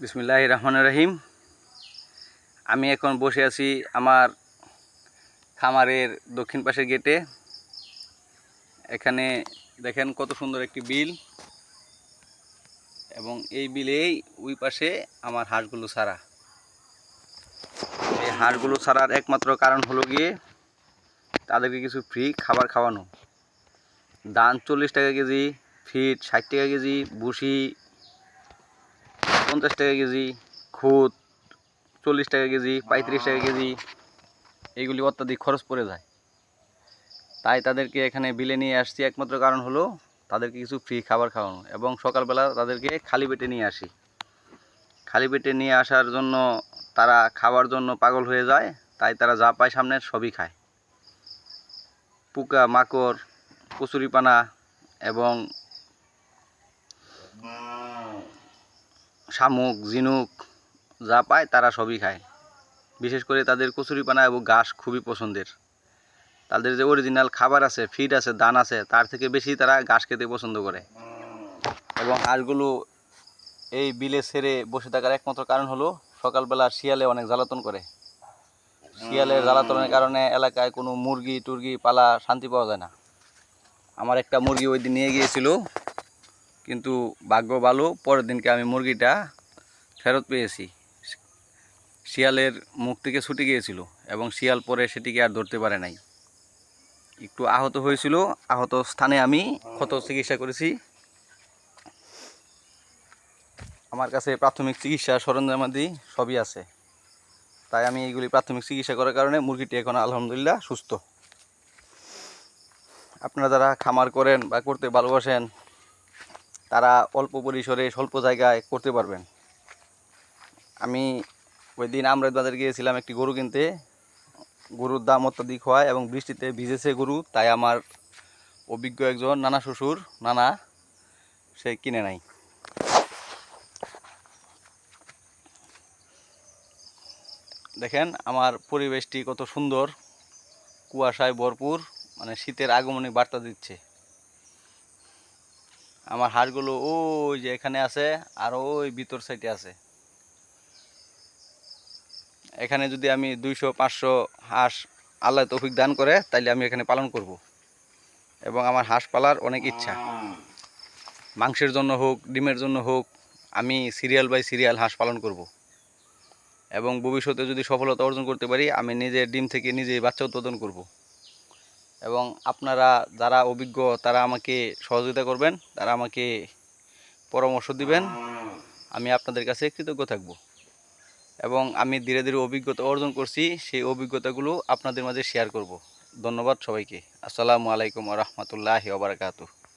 বিসমিল্লাহ রহমান রহিম আমি এখন বসে আছি আমার খামারের দক্ষিণ পাশের গেটে। এখানে দেখেন কত সুন্দর একটি বিল। এবং এই বিলেই ওই পাশে আমার হাঁসগুলো ছাড়া। এই হাঁসগুলো ছাড়ার একমাত্র কারণ হলো গিয়ে তাদেরকে কিছু ফ্রি খাবার খাওয়ানো। ধান চল্লিশ টাকা কেজি ফিট ষাট টাকা কেজি, ভুসি পঞ্চাশ টাকা কেজি খুদ চল্লিশ টাকা কেজি পঁয়ত্রিশ টাকা কেজি এইগুলি অত্যাধিক খরচ পড়ে যায়। তাই তাদেরকে এখানে বিলে নিয়ে আসছি। একমাত্র কারণ হলো তাদেরকে কিছু ফ্রি খাবার খাওয়ানো এবং সকালবেলা তাদেরকে খালি পেটে নিয়ে আসি। খালি পেটে নিয়ে আসার জন্য তারা খাওয়ার জন্য পাগল হয়ে যায় তাই তারা যা পায় সামনের সবই খায়। পোকা মাকড় কচুরিপানা এবং শামুক, ঝিনুক যা পায় তারা সবই খায়। বিশেষ করে তাদের কচুরিপানা এবং ঘাস খুবই পছন্দের। তাদের যে অরিজিনাল খাবার আছে ফিড আছে, দান আছে, তার থেকে বেশি তারা ঘাস খেতে পছন্দ করে। এবং হাঁসগুলো এই বিলে ছেড়ে বসে থাকার একমাত্র কারণ হলো সকালবেলা শিয়ালে অনেক জ্বালাতন করে। শিয়ালের জ্বালাতনের কারণে এলাকায় কোনো মুরগি, টুরগি, পালা, শান্তি পাওয়া যায় না। আমার একটা মুরগি ওই দিন নিয়ে গিয়েছিল। কিন্তু ভাগ্য ভালো, পরের দিনকে আমি মুরগিটা ফেরত পেয়েছি। শিয়ালের মুখ থেকে ছুটে গিয়েছিল এবং শিয়াল পরে সেটিকে আর ধরতে পারে নাই। একটু আহত হয়েছিল, আহত স্থানে আমি ক্ষত চিকিৎসা করেছি। আমার কাছে প্রাথমিক চিকিৎসা সরঞ্জামাদি সবই আছে। তাই আমি এইগুলি প্রাথমিক চিকিৎসা করার কারণে মুরগিটি এখন আলহামদুলিল্লাহ সুস্থ। আপনারা যারা খামার করেন বা করতে ভালোবাসেন তারা অল্প পরিসরে স্বল্প জায়গায় করতে পারবেন। আমি ওই দিন আমরাদ বাজার গিয়েছিলাম একটি গরু কিনতে। গরুর দাম অত্যাধিক হয় এবং বৃষ্টিতে ভিজেছে গরু, তাই আমার অভিজ্ঞ একজন নানা শ্বশুর, নানা, সে কিনে নাই। দেখেন আমার পরিবেশটি কত সুন্দর, কুয়াশায় ভরপুর মানে শীতের আগমনী বার্তা দিচ্ছে। আমার হাড়গুলো ওই যে এখানে আছে আর ওই ভিতর সাইডে আছে। এখানে যদি আমি দুইশো, পাঁচশো হাঁস আল্লাহ তৌফিক দান করে, তাইলে আমি এখানে পালন করব। এবং আমার হাঁস পালার অনেক ইচ্ছা। মাংসের জন্য হোক, ডিমের জন্য হোক, আমি সিরিয়াল বাই সিরিয়াল হাঁস পালন করব। এবং ভবিষ্যতে যদি সফলতা অর্জন করতে পারি, আমি নিজে ডিম থেকে নিজেই বাচ্চা উৎপাদন করব। এবং আপনারা যারা অভিজ্ঞ, তারা আমাকে সহযোগিতা করবেন, তারা আমাকে পরামর্শ দিবেন। আমি আপনাদের কাছে কৃতজ্ঞ থাকব। এবং আমি ধীরে ধীরে অভিজ্ঞতা অর্জন করছি, সেই অভিজ্ঞতাগুলো আপনাদের মাঝে শেয়ার করব। ধন্যবাদ সবাইকে। আসসালামু আলাইকুম রহমতুল্লাহ ওবরাকাতু